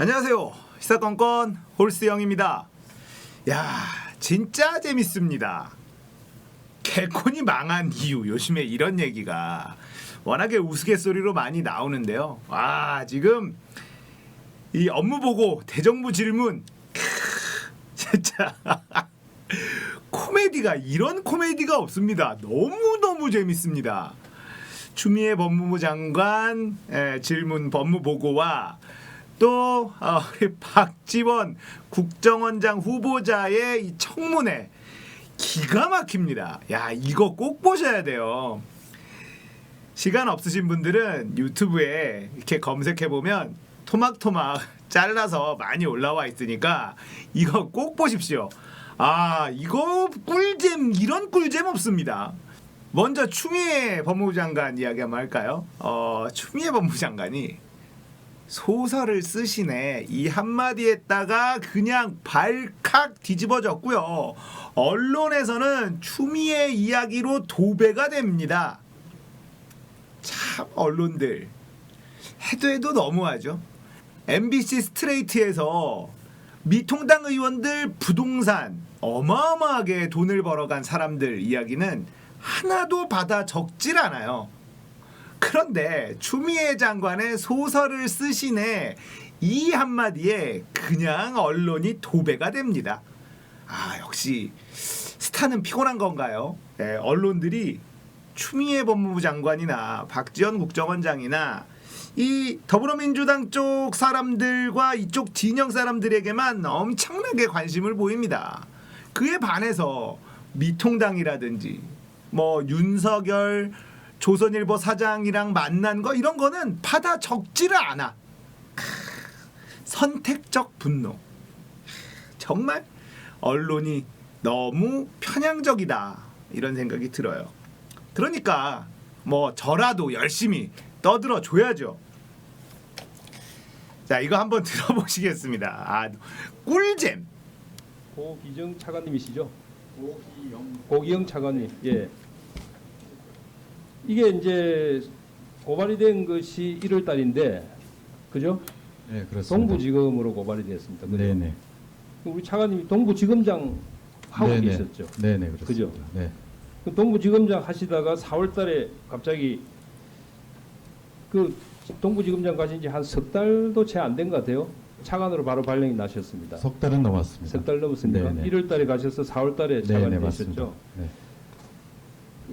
안녕하세요. 시사건건 홀스영입니다. 야, 진짜 재밌습니다. 개콘이 망한 이유 요즘에 이런 얘기가 워낙에 우스갯소리로 많이 나오는데요. 와, 지금 이 업무 보고 대정부 질문 크, 진짜 코미디가 이런 코미디가 없습니다. 너무 너무 재밌습니다. 추미애 법무부 장관 에, 질문 법무 보고와 또 어, 우리 박지원 국정원장 후보자의 이 청문회 기가 막힙니다. 야 이거 꼭 보셔야 돼요. 시간 없으신 분들은 유튜브에 이렇게 검색해 보면 토막토막 잘라서 많이 올라와 있으니까 이거 꼭 보십시오. 아 이거 꿀잼 이런 꿀잼 없습니다. 먼저 추미애 법무부 장관 이야기 한번 할까요? 어, 추미애 법무부 장관이 소설을 쓰시네 이 한마디에다가 그냥 발칵 뒤집어졌고요. 언론에서는 추미애 이야기로 도배가 됩니다. 참 언론들 해도 해도 너무하죠. MBC 스트레이트에서 미통당 의원들 부동산 어마어마하게 돈을 벌어간 사람들 이야기는 하나도 받아 적질 않아요. 그런데 추미애 장관의 소설을 쓰시네 이 한마디에 그냥 언론이 도배가 됩니다. 아 역시 스타는 피곤한 건가요? 네, 언론들이 추미애 법무부 장관이나 박지원 국정원장이나 이 더불어민주당 쪽 사람들과 이쪽 진영 사람들에게만 엄청나게 관심을 보입니다. 그에 반해서 미통당이라든지 뭐 윤석열 조선일보 사장이랑 만난 거 이런 거는 받아 적지를 않아. 크, 선택적 분노. 정말 언론이 너무 편향적이다 이런 생각이 들어요. 그러니까 뭐 저라도 열심히 떠들어 줘야죠. 자 이거 한번 들어보시겠습니다. 아 꿀잼. 고기정 차관님이시죠? 고기영 차관님. 예. 이게 이제 고발이 된 것이 1월 달인데 그죠? 네, 그렇습니다. 동부지검으로 고발이 됐습니다. 그죠? 네네. 우리 차관님이 동부지검장 하고 네네. 계셨죠. 네네, 그렇습니다. 그죠? 네. 그 동부지검장 하시다가 4월 달에 갑자기 그 동부지검장 가신 지 한 석 달도 채 안 된 것 같아요. 차관으로 바로 발령이 나셨습니다. 석 달은 넘었습니다. 석 달 넘었습니까? 네네. 1월 달에 가셔서 4월 달에 네네, 차관이 맞습니다. 되셨죠. 네.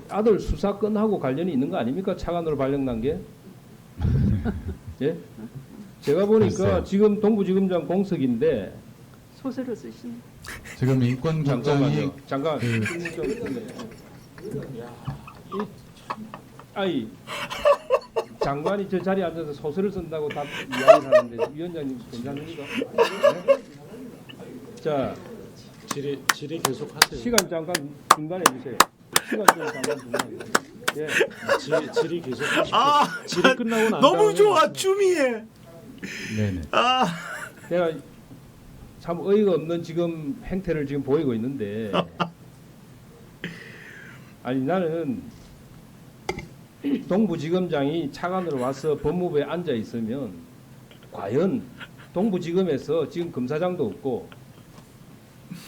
아들 수사 건하고 관련이 있는 거 아닙니까? 차관으로 발령 난 게? 예? 제가 보니까 글쎄요. 지금 동부지검장 공석인데 소설을 쓰시네. 지금 인권국장이 잠깐만요. 잠깐. 그- 질문 좀 있는데. 이 아이 장관이 저 자리에 앉아서 소설을 쓴다고 다 이야기를 하는데 위원장님 괜찮습니까? 네? 자 질의 질의 계속하세요. 시간 잠깐 중단해 주세요. 예. 질, 질의 계속하시고 아 질의 끝나고 난 너무 다음에 좋아 추미애. 네네. 아 내가 참 어이가 없는 지금 행태를 지금 보이고 있는데 아니 나는 동부지검장이 차관으로 와서 법무부에 앉아 있으면 과연 동부지검에서 지금 검사장도 없고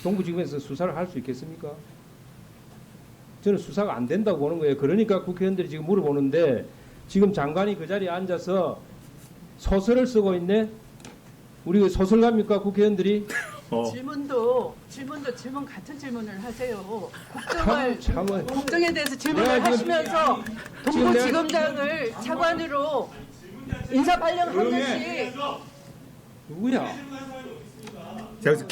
동부지검에서 수사를 할 수 있겠습니까? 저는 수사가 안 된다고 보는 거예요. 그러니까 국회의원들이 지금 물어보는데 지금 장관이 그 자리에 앉아서 소설을 쓰고 있네. 우리 소설가입니까 국회의원들이? 어. 질문도 질문도 질문 같은 질문을 하세요. 국정을 참, 참을. 국정에 대해서 질문을 지금- 하시면서 동부지검장을 차관으로 인사 발령한 것이 누구야? 자, 그래서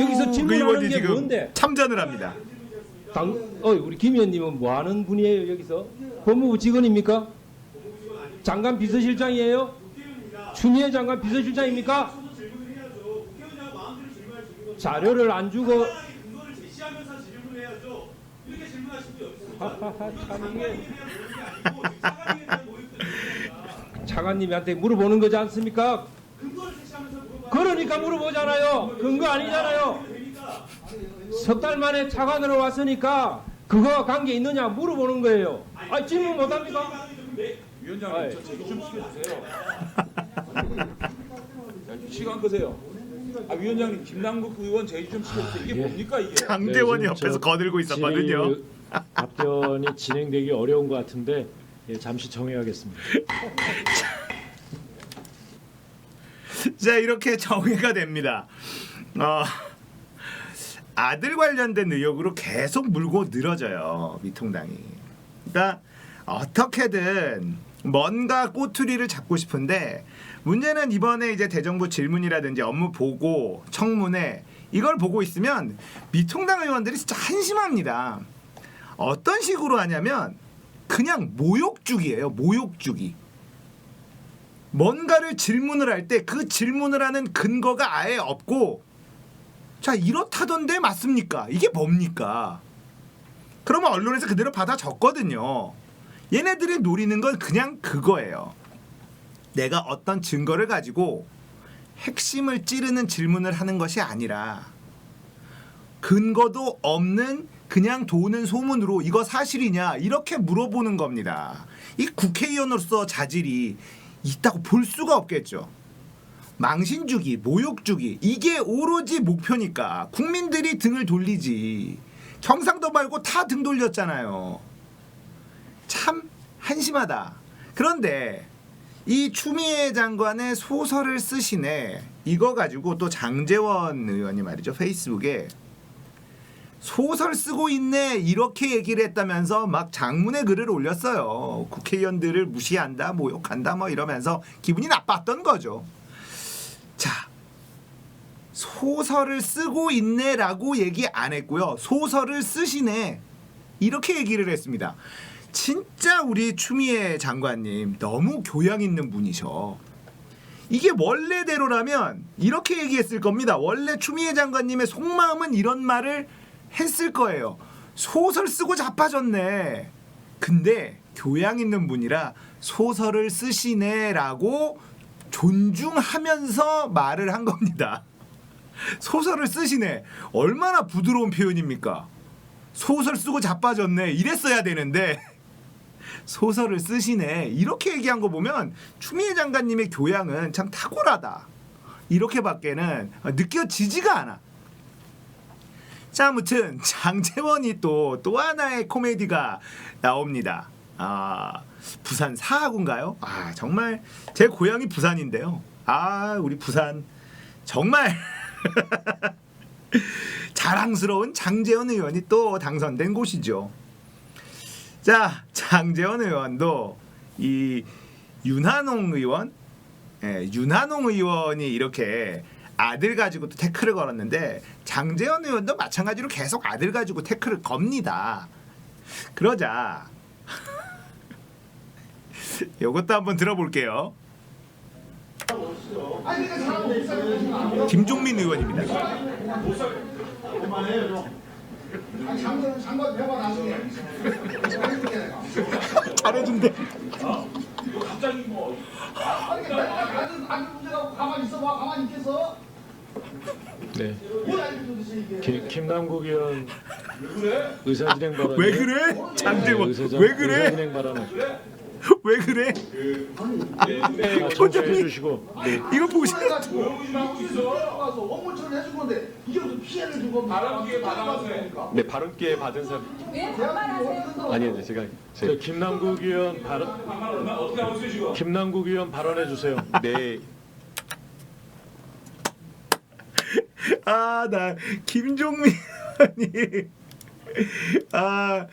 여기서 질문하는 의원이 게 지금 뭔데? 참전을 합니다. 당, 어, 우리 김 의원님은 뭐 하는 분이에요 여기서? 법무부 직원입니까? 장관 비서실장이에요? 추미애 장관 비서실장입니까? 자료를 안 주고 차관님한테 물어보는 거지 않습니까? 그러니까 물어보잖아요. 근거 아니잖아요. 석 달 만에 차관으로 왔으니까 그거와 관계 있느냐 물어보는 거예요. 아 질문 못 합니까? 위원장님 저 제기 좀 시켜주세요. 시간 끄세요. 아 위원장님 김남국 의원 제의 좀 시켜주세요. 이게 예. 뭡니까 이게? 장대원이 네, 지금 옆에서 저 거들고 있었거든요. 답변이 진행되기 어려운 것 같은데 예, 잠시 정해야겠습니다. 자 이렇게 정의가 됩니다. 어, 아들 관련된 의혹으로 계속 물고 늘어져요 미통당이. 그러니까 어떻게든 뭔가 꼬투리를 잡고 싶은데 문제는 이번에 이제 대정부 질문이라든지 업무 보고 청문회 이걸 보고 있으면 미통당 의원들이 진짜 한심합니다. 어떤 식으로 하냐면 그냥 모욕주기예요 모욕주기. 뭔가를 질문을 할 때 그 질문을 하는 근거가 아예 없고 자 이렇다던데 맞습니까? 이게 뭡니까? 그러면 언론에서 그대로 받아 적거든요. 얘네들이 노리는 건 그냥 그거예요. 내가 어떤 증거를 가지고 핵심을 찌르는 질문을 하는 것이 아니라 근거도 없는 그냥 도는 소문으로 이거 사실이냐 이렇게 물어보는 겁니다. 이 국회의원으로서 자질이 있다고 볼 수가 없겠죠. 망신 주기, 모욕 주기 이게 오로지 목표니까 국민들이 등을 돌리지. 경상도 말고 다 등 돌렸잖아요. 참 한심하다. 그런데 이 추미애 장관의 소설을 쓰시네. 이거 가지고 또 장재원 의원이 말이죠. 페이스북에 소설 쓰고 있네 이렇게 얘기를 했다면서 막 장문의 글을 올렸어요. 국회의원들을 무시한다, 모욕한다 뭐 이러면서 기분이 나빴던 거죠. 자, 소설을 쓰고 있네라고 얘기 안 했고요. 소설을 쓰시네 이렇게 얘기를 했습니다. 진짜 우리 추미애 장관님 너무 교양 있는 분이셔. 이게 원래대로라면 이렇게 얘기했을 겁니다. 원래 추미애 장관님의 속마음은 이런 말을 했을 거예요. 소설 쓰고 자빠졌네. 근데 교양 있는 분이라 소설을 쓰시네라고 존중하면서 말을 한 겁니다. 소설을 쓰시네. 얼마나 부드러운 표현입니까? 소설 쓰고 자빠졌네. 이랬어야 되는데 소설을 쓰시네. 이렇게 얘기한 거 보면 추미애 장관님의 교양은 참 탁월하다. 이렇게밖에는 느껴지지가 않아. 자, 아무튼 장재원이 또 또 하나의 코미디가 나옵니다. 아, 부산 사하구인가요? 아, 정말 제 고향이 부산인데요. 아, 우리 부산 정말 자랑스러운 장재원 의원이 또 당선된 곳이죠. 자, 장재원 의원도 이 윤한홍 의원, 예, 윤한홍 의원이 이렇게 아들 가지고 또 태클을 걸었는데 장재원 의원도 마찬가지로 계속 아들 가지고 태클을 겁니다. 그러자 이것도 한번 들어볼게요. 김종민 의원입니다. 잘해준대. 갑자기 뭐 네. 김, 김남국 의원? 의사진행 발언 왜 그래? 장재원 의사진- 왜 그래? 의사진행 발언 왜 그래? 주시고 네. 이거 보시. 조용히 좀 하고 있어. 와서 원문처럼 해준 건데 이게 무슨 피해를 준 겁니까? 바람 기회 받아가세요. 네, 발언 기회 받은 사람 아니요, 제가 저 제, 김남국 의원 발언 반말 얼마 어떻게 하고 지금? 김남국 의원 발언해 주세요. 네, 아, 나 김종민 의원이 아,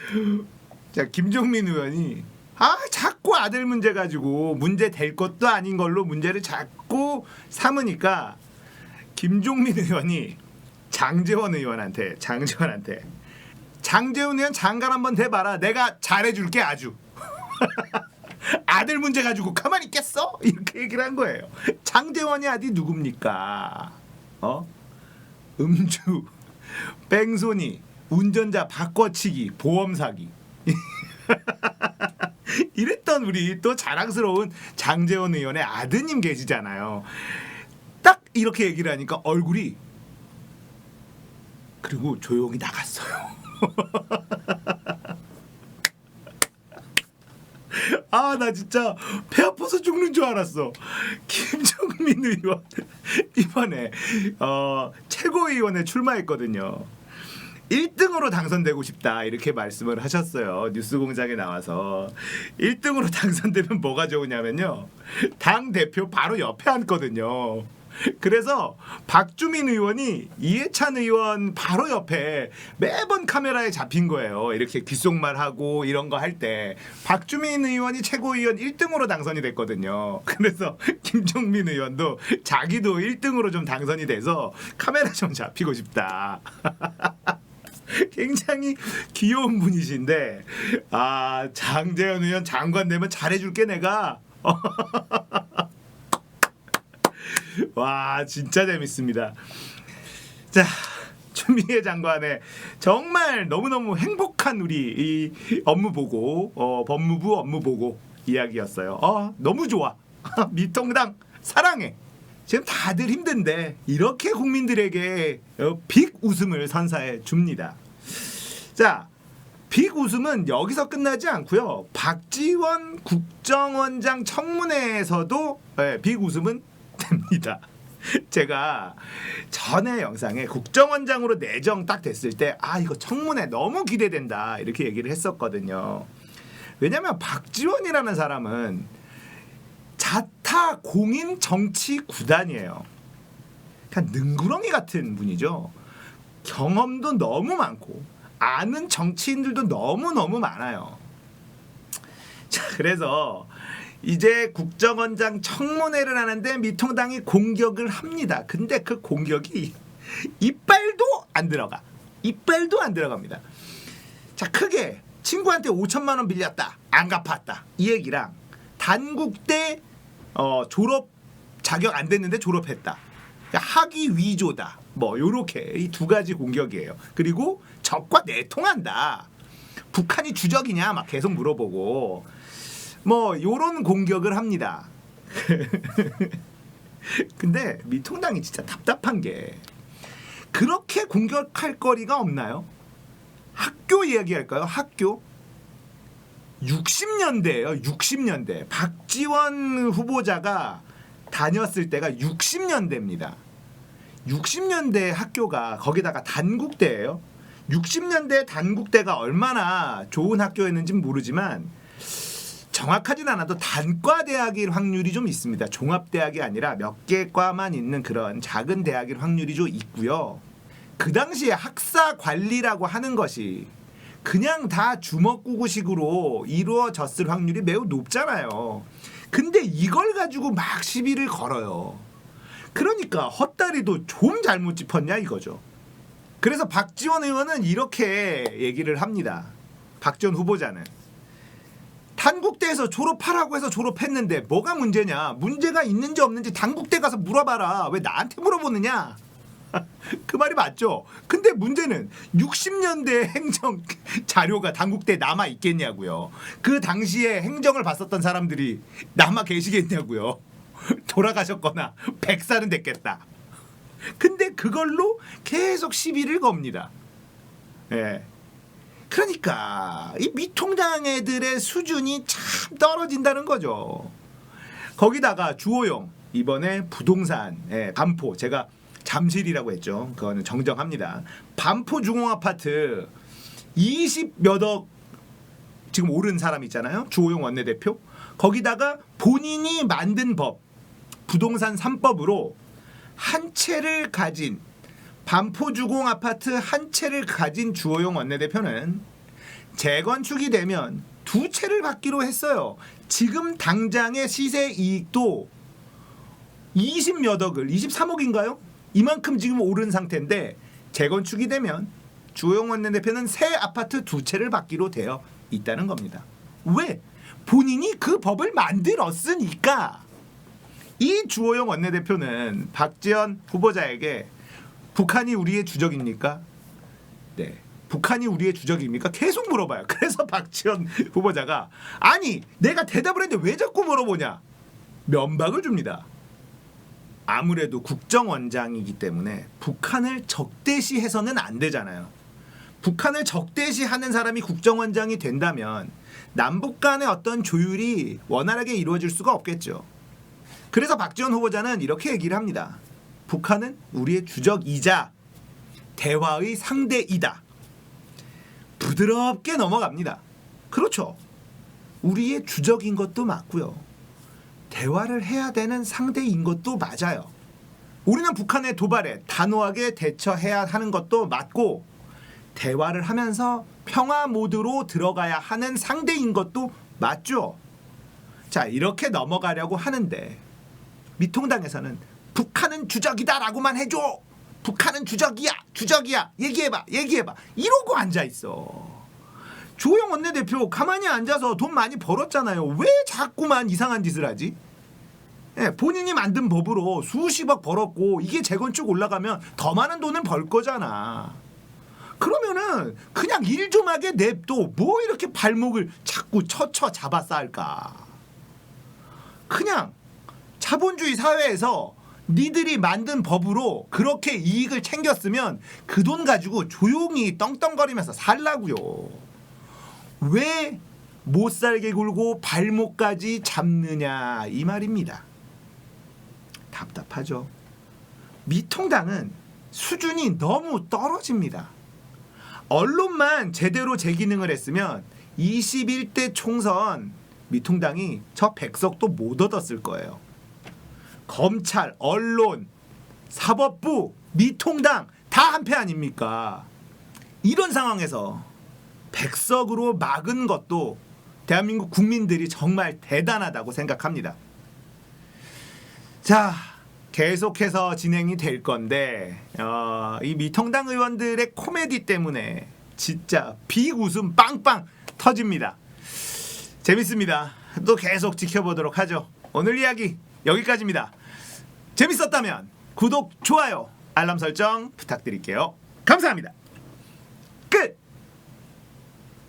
자 김종민 의원이 아 자꾸 아들 문제 가지고 문제 될 것도 아닌 걸로 문제를 자꾸 삼으니까 김종민 의원이 장재원 의원한테 장재원한테 장재원 의원 장관 한번 대봐라. 내가 잘해줄게 아주. 아들 문제 가지고 가만히 있겠어? 이렇게 얘기를 한 거예요. 장재원이 아디 누굽니까? 어? 음주, 뺑소니, 운전자 바꿔치기, 보험 사기. 이랬던 우리 또 자랑스러운 장재원 의원의 아드님 계시잖아요. 딱 이렇게 얘기를 하니까 얼굴이 그리고 조용히 나갔어요. 아 나 진짜 배 아파서 죽는 줄 알았어. 김정민 의원 이번에 어, 최고위원에 출마했거든요. 1등으로 당선되고 싶다 이렇게 말씀을 하셨어요. 뉴스공장에 나와서 1등으로 당선되면 뭐가 좋으냐면요. 당 대표 바로 옆에 앉거든요. 그래서 박주민 의원이 이해찬 의원 바로 옆에 매번 카메라에 잡힌 거예요. 이렇게 귓속말하고 이런 거 할 때 박주민 의원이 최고위원 1등으로 당선이 됐거든요. 그래서 김종민 의원도 자기도 1등으로 좀 당선이 돼서 카메라 좀 잡히고 싶다. 굉장히 귀여운 분이신데 아 장재현 의원 장관 되면 잘해줄게 내가. 와 진짜 재밌습니다. 자 추미애 장관의 정말 너무너무 행복한 우리 이 업무 보고 어, 법무부 업무 보고 이야기였어요. 어 너무 좋아. 미통당 사랑해 지금 다들 힘든데 이렇게 국민들에게 어, 빅 웃음을 선사해 줍니다. 자, 빅 웃음은 여기서 끝나지 않고요. 박지원 국정원장 청문회에서도 예, 빅 웃음은 됩니다. 제가 전에 영상에 국정원장으로 내정 딱 됐을 때 아 이거 청문회 너무 기대된다 이렇게 얘기를 했었거든요. 왜냐하면 박지원이라는 사람은 자타 공인 정치 구단이에요. 그냥 능구렁이 같은 분이죠. 경험도 너무 많고 아는 정치인들도 너무 너무 많아요. 자 그래서 이제 국정원장 청문회를 하는데 미통당이 공격을 합니다. 근데 그 공격이 이빨도 안 들어가. 이빨도 안 들어갑니다. 자 크게 친구한테 5천만 원 빌렸다 안 갚았다 이 얘기랑 단국대 어, 졸업 자격 안 됐는데 졸업했다. 그러니까 학위 위조다. 뭐 요렇게 이 두 가지 공격이에요. 그리고 적과 내통한다. 북한이 주적이냐? 막 계속 물어보고. 뭐 요런 공격을 합니다. 근데 미통당이 진짜 답답한 게 그렇게 공격할 거리가 없나요? 학교 이야기할까요? 학교 60년대예요. 60년대. 박지원 후보자가 다녔을 때가 60년대입니다. 60년대 학교가 거기다가 단국대예요. 60년대 단국대가 얼마나 좋은 학교였는지는 모르지만 정확하진 않아도 단과 대학일 확률이 좀 있습니다. 종합대학이 아니라 몇 개 과만 있는 그런 작은 대학일 확률이 좀 있고요. 그 당시에 학사 관리라고 하는 것이 그냥 다 주먹구구식으로 이루어졌을 확률이 매우 높잖아요. 근데 이걸 가지고 막 시비를 걸어요. 그러니까 헛다리도 좀 잘못 짚었냐 이거죠. 그래서 박지원 의원은 이렇게 얘기를 합니다. 박지원 후보자는 단국대에서 졸업하라고 해서 졸업했는데 뭐가 문제냐? 문제가 있는지 없는지 단국대 가서 물어봐라. 왜 나한테 물어보느냐? 그 말이 맞죠. 근데 문제는 60년대 행정 자료가 단국대에 남아 있겠냐고요. 그 당시에 행정을 봤었던 사람들이 남아 계시겠냐고요. 돌아가셨거나 백살은 됐겠다. 근데 그걸로 계속 시비를 겁니다. 예. 그러니까 이 미통당 애들의 수준이 참 떨어진다는 거죠. 거기다가 주호영 이번에 부동산 예, 반포 제가 잠실이라고 했죠. 그거는 정정합니다. 반포 주공 아파트 20몇억 지금 오른 사람 있잖아요. 주호영 원내대표. 거기다가 본인이 만든 법 부동산 3법으로 한 채를 가진 반포 주공 아파트 한 채를 가진 주호영 원내대표는 재건축이 되면 두 채를 받기로 했어요. 지금 당장의 시세 이익도 20몇 억을 23억인가요? 이만큼 지금 오른 상태인데 재건축이 되면 주호영 원내대표는 새 아파트 두 채를 받기로 되어 있다는 겁니다. 왜? 본인이 그 법을 만들었으니까 이 주호영 원내대표는 박지원 후보자에게 북한이 우리의 주적입니까? 네. 북한이 우리의 주적입니까? 계속 물어봐요. 그래서 박지원 후보자가 아니 내가 대답을 했는데 왜 자꾸 물어보냐? 면박을 줍니다. 아무래도 국정원장이기 때문에 북한을 적대시해서는 안 되잖아요. 북한을 적대시하는 사람이 국정원장이 된다면 남북 간의 어떤 조율이 원활하게 이루어질 수가 없겠죠. 그래서 박지원 후보자는 이렇게 얘기를 합니다. 북한은 우리의 주적이자 대화의 상대이다. 부드럽게 넘어갑니다. 그렇죠. 우리의 주적인 것도 맞고요. 대화를 해야 되는 상대인 것도 맞아요. 우리는 북한의 도발에 단호하게 대처해야 하는 것도 맞고 대화를 하면서 평화 모드로 들어가야 하는 상대인 것도 맞죠. 자, 이렇게 넘어가려고 하는데 미통당에서는 북한은 주적이다라고만 해줘. 북한은 주적이야, 주적이야. 얘기해 봐, 얘기해 봐. 이러고 앉아 있어. 조영 원내대표 가만히 앉아서 돈 많이 벌었잖아요. 왜 자꾸만 이상한 짓을 하지? 예, 본인이 만든 법으로 수십억 벌었고 이게 재건축 올라가면 더 많은 돈을 벌 거잖아. 그러면은 그냥 일 좀 하게 냅둬. 뭐 이렇게 발목을 자꾸 쳐쳐 잡아 쌓을까? 그냥 자본주의 사회에서 니들이 만든 법으로 그렇게 이익을 챙겼으면 그 돈 가지고 조용히 떵떵거리면서 살라고요. 왜 못 살게 굴고 발목까지 잡느냐 이 말입니다. 답답하죠. 미통당은 수준이 너무 떨어집니다. 언론만 제대로 제 기능을 했으면 21대 총선 미통당이 저 백석도 못 얻었을 거예요. 검찰, 언론, 사법부, 미통당 다 한패 아닙니까? 이런 상황에서 백석으로 막은 것도 대한민국 국민들이 정말 대단하다고 생각합니다. 자, 계속해서 진행이 될 건데 어, 이 미통당 의원들의 코미디 때문에 진짜 비웃음 빵빵 터집니다. 재밌습니다. 또 계속 지켜보도록 하죠. 오늘 이야기 여기까지입니다. 재밌었다면 구독, 좋아요, 알람 설정 부탁드릴게요. 감사합니다.